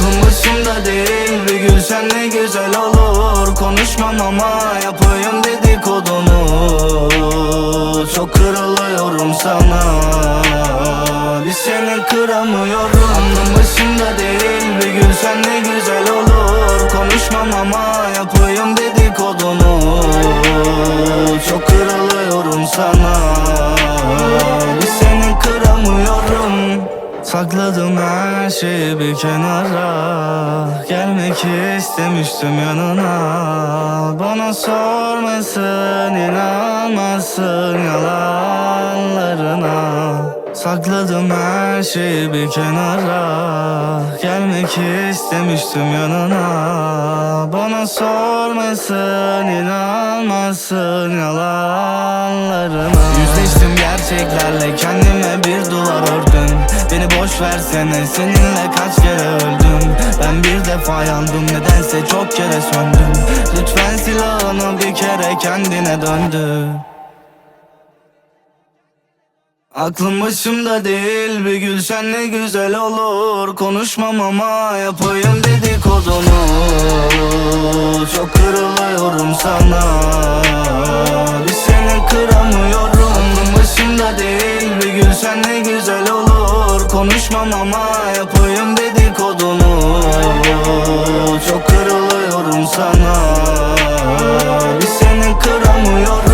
Aklım başımda değil bir gülsen ne güzel olur. Konuşmam ama yapayım dedikodunu. Çok kırılıyorum sana. Bir seni kıramıyorum. Aklım başımda değil bir gülsen ne güzel olur Sakladım her şeyi bir kenara. Gelmek istemiştim yanına. Bana sormasın inanmasın yalanlarına. Sakladım her şeyi bir kenara. Gelmek istemiştim yanına. Bana sormasın inanmasın yalanlarına. Yüzleştim gerçeklerle kendime bir duvar ördüm boş versene seninle kaç kere öldüm? Ben bir defa yandım nedense çok kere söndüm. Lütfen silahını bir kere kendine döndü. Aklım başımda değil bir gülsen ne güzel olur. Konuşmam ama yapayım dedikodunu Çok kırılıyorum sana. Bir seni kıramıyorum. Aklım başımda değil bir gülsen ne güzel konuşmam ama yapayım dedikodunu Çok kırılıyorum sana. Bir seni kıramıyorum